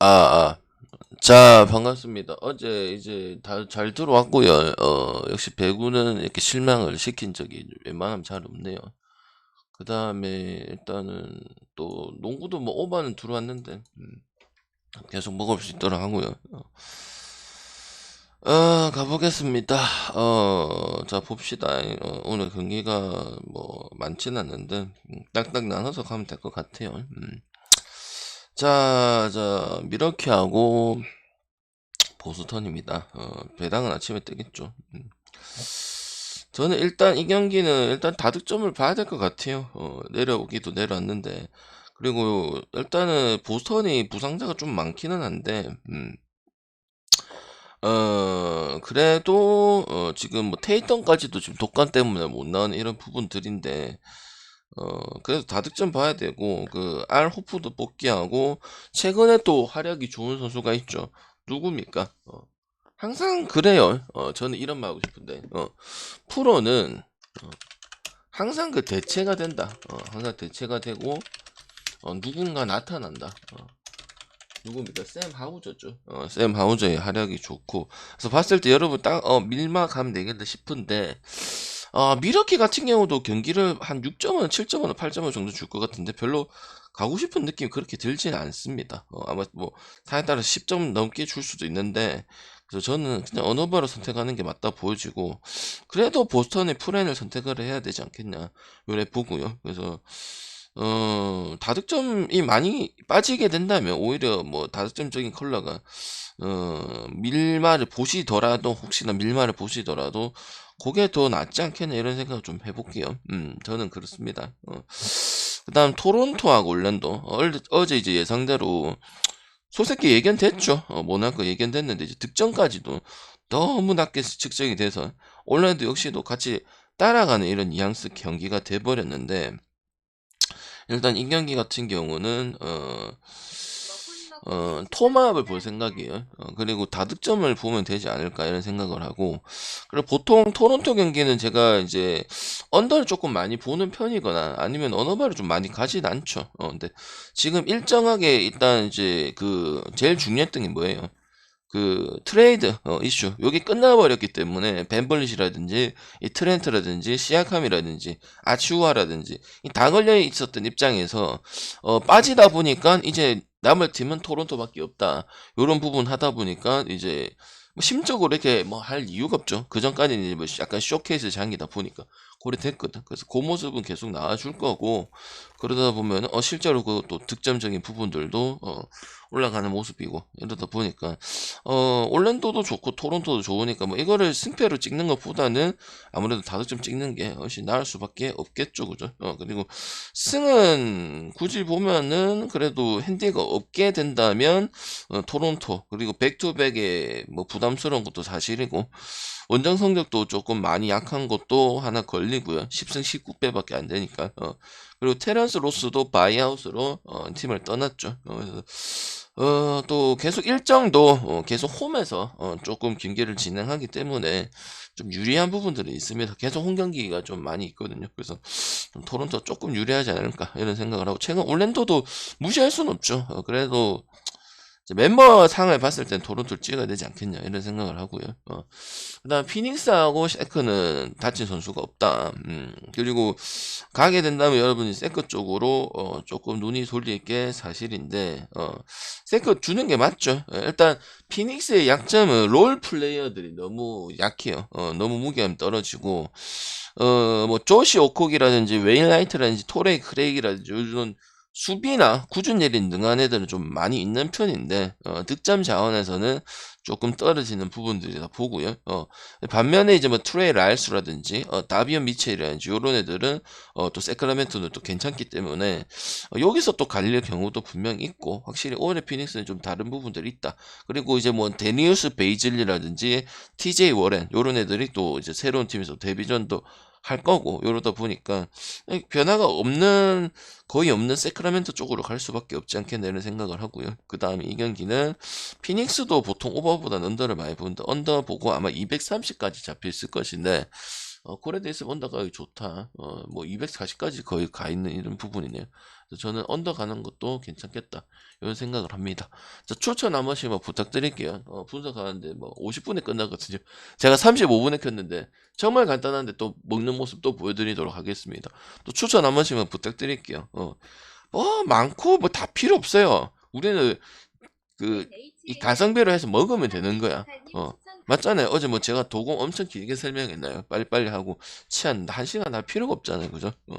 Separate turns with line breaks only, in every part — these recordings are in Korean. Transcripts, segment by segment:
아, 아. 자, 반갑습니다. 어제 이제 다 잘 들어왔고요. 어, 역시 배구는 이렇게 실망을 시킨 적이 웬만하면 잘 없네요. 그 다음에 일단은 또 농구도 뭐 오바는 들어왔는데 음, 계속 먹을 수 있도록 하고요. 어, 어, 가보겠습니다. 어, 자, 봅시다. 어, 오늘 경기가 뭐 많지는 않는데 음, 딱딱 나눠서 가면 될 것 같아요. 음. 자, 자, 미러키하고 보스턴입니다. 어, 배당은 아침에 뜨겠죠. 음. 저는 일단 이 경기는 일단 다득점을 봐야 될 것 같아요. 어, 내려오기도 내려왔는데. 그리고 일단은 보스턴이 부상자가 좀 많기는 한데, 음. 어, 그래도, 어, 지금 뭐 테이턴까지도 지금 독감 때문에 못 나오는 이런 부분들인데, 어, 그래서 다득점 봐야 되고, 그, 알 호프도 복귀하고, 최근에 또 활약이 좋은 선수가 있죠. 누굽니까? 어, 항상 그래요. 어, 저는 이런 말 하고 싶은데, 어, 프로는, 어, 항상 그 대체가 된다. 어, 항상 대체가 되고, 어, 누군가 나타난다. 어. 누굽니까? 샘 하우저죠. 어, 샘 하우저의 활약이 좋고. 그래서 봤을 때 여러분 딱, 어, 밀막하면 되겠다 싶은데, 어, 미러키 같은 경우도 경기를 한 6점은, 7점은, 8점은 정도 줄 것 같은데 별로 가고 싶은 느낌이 그렇게 들지는 않습니다. 어, 아마 뭐, 사에 따라 10점 넘게 줄 수도 있는데, 그래서 저는 그냥 언어바로 선택하는 게 맞다 보여지고, 그래도 보스턴의 프렌을 선택을 해야 되지 않겠냐, 요래 보고요. 그래서, 어, 다득점이 많이 빠지게 된다면, 오히려 뭐, 다득점적인 컬러가, 어, 밀마를 보시더라도, 혹시나 밀마를 보시더라도, 그게 더 낫지 않겠나, 이런 생각을 좀 해볼게요. 음, 저는 그렇습니다. 어. 그 다음, 토론토하고 올랜도. 어, 어제 이제 예상대로, 소새끼 예견됐죠. 어, 모나코 예견됐는데, 이제 득점까지도 너무 낮게 측정이 돼서, 올랜도 역시도 같이 따라가는 이런 뉘앙스 경기가 돼버렸는데, 일단 이 경기 같은 경우는 어, 어 토마업을 볼 생각이에요. 어, 그리고 다득점을 보면 되지 않을까 이런 생각을 하고 그리고 보통 토론토 경기는 제가 이제 언더를 조금 많이 보는 편이거나 아니면 언어바를 좀 많이 가진 않죠. 어, 근데 지금 일정하게 일단 이제 그 제일 중요했던 게 뭐예요? 그 트레이드 어, 이슈. 여기 끝나버렸기 때문에 벤벌릿이라든지 이 트렌트라든지 시아캄이라든지 아치우아라든지 다 걸려 있었던 입장에서 어, 빠지다 보니까 이제 남을 팀은 토론토밖에 없다. 이런 부분 하다 보니까 이제 뭐 심적으로 이렇게 뭐 할 이유가 없죠. 그 전까지는 뭐 약간 쇼케이스 장이다 보니까. 고래 됐거든. 그래서 그 모습은 계속 나와줄 거고 그러다 보면 어 실제로 그 또 득점적인 부분들도 어 올라가는 모습이고 이러다 보니까 어 올랜도도 좋고 토론토도 좋으니까 뭐 이거를 승패로 찍는 것보다는 아무래도 다득점 찍는 게 훨씬 나을 수밖에 없겠죠 그죠? 어 그리고 승은 굳이 보면은 그래도 핸디가 없게 된다면 어, 토론토 그리고 백투백에 뭐 부담스러운 것도 사실이고 원정 성적도 조금 많이 약한 것도 하나 걸리고요. 10승 19패밖에 안 되니까 어 그리고 테란스 로스도 바이아웃으로 어, 팀을 떠났죠. 어, 그래서 어, 또 계속 일정도 어, 계속 홈에서 어, 조금 경기를 진행하기 때문에 좀 유리한 부분들이 있습니다. 계속 홈 경기가 좀 많이 있거든요. 그래서 좀 토론토 조금 유리하지 않을까 이런 생각을 하고 최근 올랜도도 무시할 수는 없죠. 어, 그래도 멤버 상을 봤을 땐 토론토를 찍어야 되지 않겠냐 이런 생각을 하고요. 어. 그다음 피닉스하고 세크는 다친 선수가 없다. 음. 그리고 가게 된다면 여러분이 세크 쪽으로 어, 조금 눈이 돌릴 게 사실인데 어. 세크 주는 게 맞죠. 어, 일단 피닉스의 약점은 롤 플레이어들이 너무 약해요. 어, 너무 무게감 떨어지고 어, 뭐 조시 오콕이라든지 웨인라이트라든지 토레이 크레이기라든지 요즘 수비나 일이 능한 애들은 좀 많이 있는 편인데 어, 득점 자원에서는 조금 떨어지는 부분들이다 보고요. 어, 반면에 이제 뭐 트레이 라이스라든지 어, 다비언 미첼이라든지 이런 애들은 어, 또 세크라멘토는 또 괜찮기 때문에 어, 여기서 또 갈릴 경우도 분명 있고 확실히 올해 피닉스는 좀 다른 부분들이 있다. 그리고 이제 뭐 데니우스 베이즐리라든지 TJ 워렌 이런 애들이 또 이제 새로운 팀에서 데뷔전도 할 거고 이러다 보니까 변화가 없는 거의 없는 세크라멘토 쪽으로 갈 수밖에 없지 이런 생각을 하고요. 그 다음에 이 경기는 피닉스도 보통 오버보다 언더를 많이 보는데 언더 보고 아마 230까지 잡혀 있을 것인데 어, 코레데이스 언더가 좋다. 어, 뭐 240까지 거의 가 있는 이런 부분이네요. 저는 언더 가는 것도 괜찮겠다. 이런 생각을 합니다. 자, 추천 한 번씩만 부탁드릴게요. 어, 분석하는데 뭐 50분에 끝나거든요. 제가 35분에 켰는데 정말 간단한데 또 먹는 모습 또 보여드리도록 하겠습니다. 또 추천 한 번씩만 부탁드릴게요. 어, 뭐 많고 뭐 다 필요 없어요. 우리는 그 이 가성비로 해서 먹으면 되는 거야. 어. 맞잖아요. 어제 뭐 제가 도공 엄청 길게 설명했나요? 빨리빨리 하고 치안 한 시간 할 필요가 없잖아요. 그죠? 어.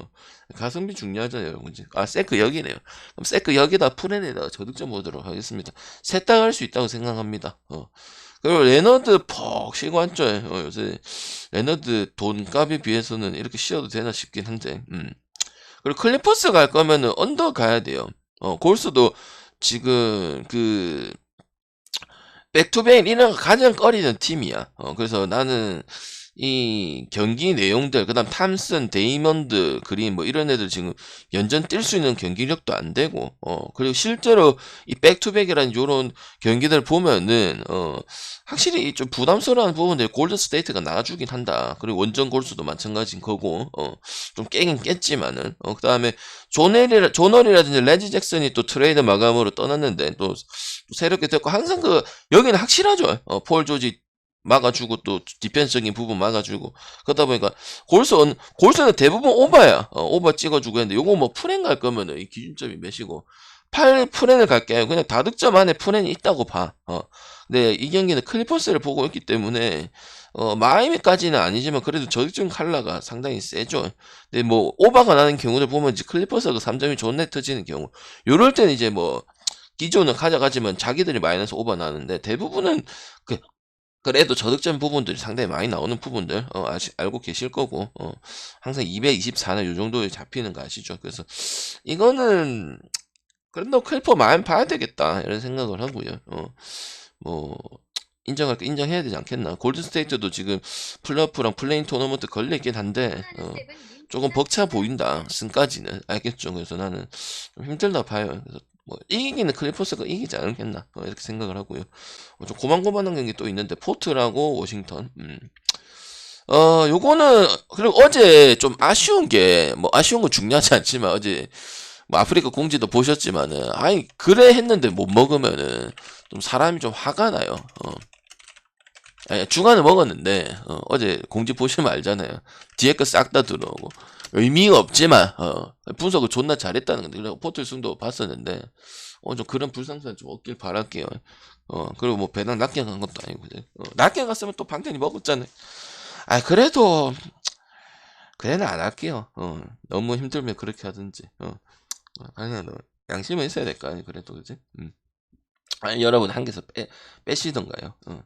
가성비 중요하잖아요. 그지? 아, 세크 여기네요. 그럼 세크 여기다 프렌에다가 저득점 보도록 하겠습니다. 갈수 있다고 생각합니다. 어. 그리고 레너드 퍽 앉죠. 어, 요새 레너드 돈값에 비해서는 이렇게 쉬어도 되나 싶긴 한데. 음. 그리고 클리퍼스 갈 거면은 언더 가야 돼요. 어, 골스도 지금 그 백투백 이런 거 가장 꺼리는 팀이야. 어, 그래서 나는 이 경기 내용들, 그 다음 탐슨, 데이먼드, 그린 뭐 이런 애들 지금 연전 뛸 수 있는 경기력도 안 되고, 어, 그리고 실제로 이 백투백이라는 요런 경기들 보면은, 어, 확실히 좀 부담스러운 부분들 골드 스테이트가 나아주긴 한다. 그리고 원정 골수도 마찬가지인 거고, 어, 좀 깨긴 깼지만은, 어, 그 다음에 조넬이, 조널이라든지 레지 잭슨이 또 트레이드 마감으로 떠났는데, 또, 또 새롭게 됐고, 항상 그, 여기는 확실하죠. 어, 폴 조지 막아주고 또 디펜스적인 부분 막아주고 그러다 보니까 골선 골선은 대부분 오버야. 어, 오버 찍어주고 했는데 요거 뭐 프렌 갈 거면은 이 기준점이 몇이고 8 프렌을 갈게요 그냥 다득점 안에 프렌이 있다고 봐. 어. 근데 이 경기는 클리퍼스를 보고 있기 때문에 어, 마이미까지는 아니지만 그래도 저득점 칼라가 상당히 세죠. 근데 뭐 오버가 나는 경우를 보면 이제 클리퍼스가 3점이 존내 터지는 경우. 요럴 때는 이제 뭐 기존은 가져가지만 자기들이 마이너스 오버 나는데 대부분은 그 그래도 저득점 부분들이 상당히 많이 나오는 부분들 어, 아시, 알고 계실 거고 어, 항상 224나 요 정도에 잡히는 거 아시죠? 그래서 이거는 그래도 클퍼 많이 봐야 되겠다 이런 생각을 하고요. 어, 뭐 인정할 거 인정해야 되지 않겠나? 골든스테이트도 지금 플러프랑 플레인 토너먼트 걸려 있긴 한데 어, 조금 벅차 보인다 승까지는 알겠죠? 그래서 나는 좀 힘들다 봐요. 그래서 뭐 이기기는 클리퍼스가 이기지 않겠나 어, 이렇게 생각을 하고요. 어, 좀 고만고만한 경기 또 있는데 포트라고 워싱턴. 음. 어 요거는 그리고 어제 좀 아쉬운 게 뭐 아쉬운 건 중요하지 않지만 어제 뭐 아프리카 공지도 보셨지만은 아니 그래 했는데 못 먹으면은 좀 사람이 좀 화가 나요. 어. 아니, 중간에 먹었는데 어, 제 공지 보시면 알잖아요. 뒤에 거 싹 다 들어오고 의미가 없지만 어, 분석을 존나 잘했다는 건데 그리고 포털 승도 봤었는데 어, 좀 그런 불상사는 좀 없길 바랄게요. 어, 그리고 뭐 배당 낮게 간 것도 아니고 어, 낮게 갔으면 또 방탄이 먹었잖아요. 아 그래도 그래는 안 할게요. 어, 너무 힘들면 그렇게 하든지. 어, 아니 너 양심은 있어야 될 거 아니 그래도 그지? 음. 아니 여러분 한 개서 빼 빼시던가요. 어.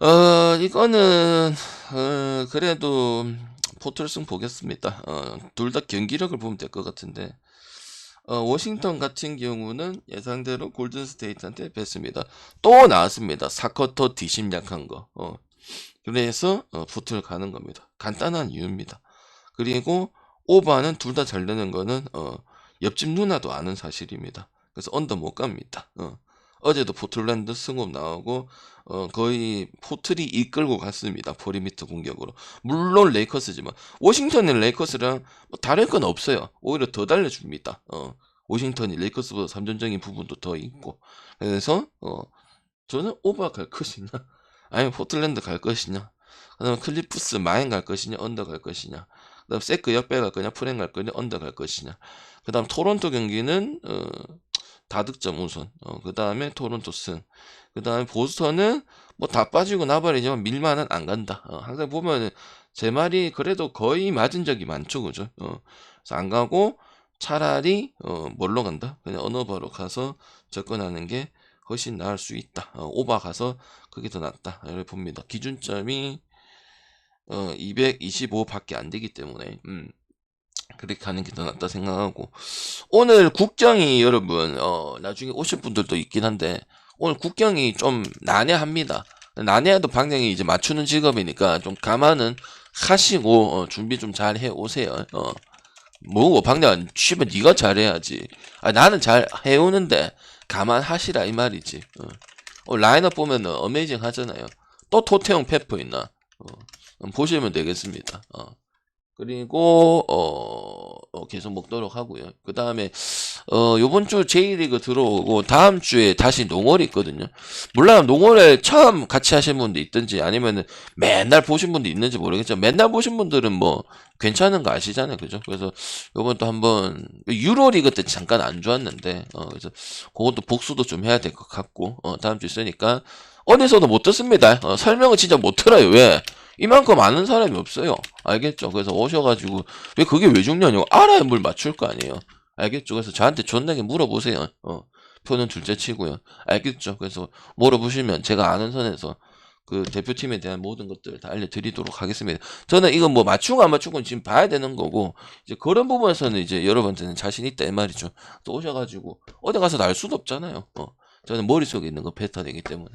어, 이거는, 어, 그래도, 포털승 보겠습니다. 어, 둘 다 경기력을 보면 될 것 같은데, 어, 워싱턴 같은 경우는 예상대로 골든스테이트한테 뺐습니다. 또 나왔습니다. 사커터 뒤심 약한 거. 어, 그래서, 어, 포트를 가는 겁니다. 간단한 이유입니다. 그리고, 오버는 둘 다 잘 되는 거는, 어, 옆집 누나도 아는 사실입니다. 그래서 언더 못 갑니다. 어. 어제도 포틀랜드 승업 나오고 어, 거의 포틀이 이끌고 갔습니다. 포리미터 공격으로. 물론 레이커스지만 워싱턴은 레이커스랑 뭐 다를 건 없어요. 오히려 더 달려줍니다. 어, 워싱턴이 레이커스보다 삼전적인 부분도 더 있고 그래서 어, 저는 오버 갈 것이냐 아니면 포틀랜드 갈 것이냐 그다음에 클리프스 마인 갈 것이냐 언더 갈 것이냐 그다음 세크 역배 갈 거냐 프랭 갈 거냐 언더 갈 것이냐 그다음 토론토 경기는 어, 다득점 우선. 어, 그 다음에 토론토 승. 그 다음에 보스턴은 뭐 다 빠지고 나발이지만 밀만은 안 간다. 어, 항상 보면 제 말이 그래도 거의 맞은 적이 많죠. 그죠? 어, 그래서 안 가고 차라리 어, 뭘로 간다? 그냥 언어바로 가서 접근하는 게 훨씬 나을 수 있다. 어, 오바 가서 그게 더 낫다. 이렇게 봅니다. 기준점이 어, 225밖에 안 되기 때문에 음, 그렇게 가는 게 더 낫다 생각하고 오늘 국경이 여러분 어 나중에 오실 분들도 있긴 한데 오늘 국경이 좀 난해합니다. 난해해도 방향이 이제 맞추는 직업이니까 좀 감안은 하시고 어, 준비 좀 잘 해 오세요. 어. 뭐고 방향 쉬면 네가 잘해야지. 아 나는 잘 해오는데 감안하시라 이 말이지. 어. 어, 라인업 보면은 어메이징 하잖아요. 또 토태용 페퍼 있나? 어. 음, 보시면 되겠습니다. 어. 그리고 어, 어, 계속 먹도록 하고요. 그 다음에 어, 요번 주 J리그 들어오고 다음 주에 다시 농월이 있거든요. 물론 농월에 처음 같이 하신 분도 있든지 아니면은 맨날 보신 분도 있는지 모르겠지만 맨날 보신 분들은 뭐 괜찮은 거 아시잖아요. 그죠? 그래서 요번 또 한번 유로리그 때 잠깐 안 좋았는데 어, 그래서 그것도 복수도 좀 해야 될 것 같고 어, 다음 주 있으니까 어디서도 못 듣습니다. 어, 설명은 진짜 못 들어요. 왜? 이만큼 아는 사람이 없어요. 알겠죠? 그래서 오셔가지고 왜 그게 왜 중요하냐고 알아야 뭘 맞출 거 아니에요. 알겠죠? 그래서 저한테 존나게 물어보세요. 어, 표는 둘째 치고요. 알겠죠? 그래서 물어보시면 제가 아는 선에서 그 대표팀에 대한 모든 것들을 다 알려드리도록 하겠습니다. 저는 이거 뭐 맞추고 안 맞추고 지금 봐야 되는 거고 이제 그런 부분에서는 이제 여러분들은 자신 있다 이 말이죠. 또 오셔가지고 어디 가서 날 수도 없잖아요. 어. 저는 머릿속에 있는 거 뱉어내기 때문에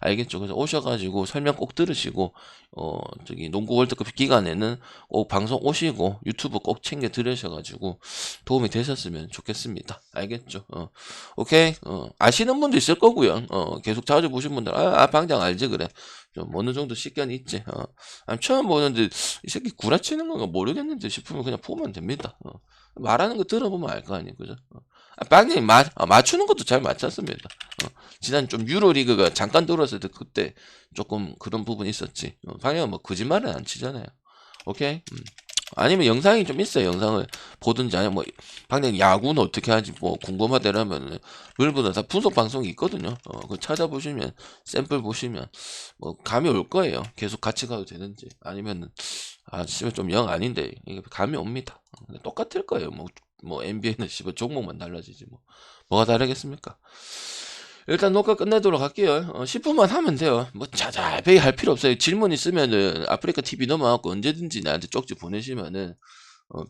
알겠죠. 그래서 오셔가지고 설명 꼭 들으시고 어 저기 농구 월드컵 기간에는 꼭 방송 오시고 유튜브 꼭 챙겨 들으셔가지고 도움이 되셨으면 좋겠습니다. 알겠죠? 어 오케이 어 아시는 분도 있을 거고요. 어 계속 자주 보신 분들 아, 아 방장 알지 그래. 좀 어느 정도 식견이 있지. 어 처음 보는데 이 새끼 구라치는 건가 모르겠는데 싶으면 그냥 보면 됩니다. 어 말하는 거 들어보면 알 거 아니에요, 그죠? 어. 아, 방장이 맞 아, 맞추는 것도 잘 맞췄습니다. 어. 지난 좀 유로 리그가 잠깐 들어왔을 때 그때 조금 그런 부분이 있었지. 어, 방향은 뭐 거짓말은 안 치잖아요. 오케이? 음. 아니면 영상이 좀 있어요. 영상을 보든지 아니면 뭐 방향 야구는 어떻게 하지 뭐 궁금하다라면 룰보다 다 분석 방송이 있거든요. 어, 그거 찾아보시면 샘플 보시면 뭐 감이 올 거예요. 계속 같이 가도 되는지 아니면은 아 씨발 좀영 아닌데 이게 감이 옵니다. 어, 똑같을 거예요. 뭐 뭐 NBA는 씨발 종목만 달라지지 뭐 뭐가 다르겠습니까? 일단 녹화 끝내도록 할게요. 어, 10분만 하면 돼요. 뭐 자잘배기 할 필요 없어요. 질문 있으면은 아프리카 TV 넘어가고 언제든지 나한테 쪽지 보내시면은 어,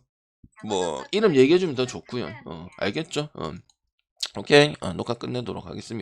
뭐 이름 얘기해 주면 더 좋고요. 어, 알겠죠? 어, 오케이 어, 녹화 끝내도록 하겠습니다.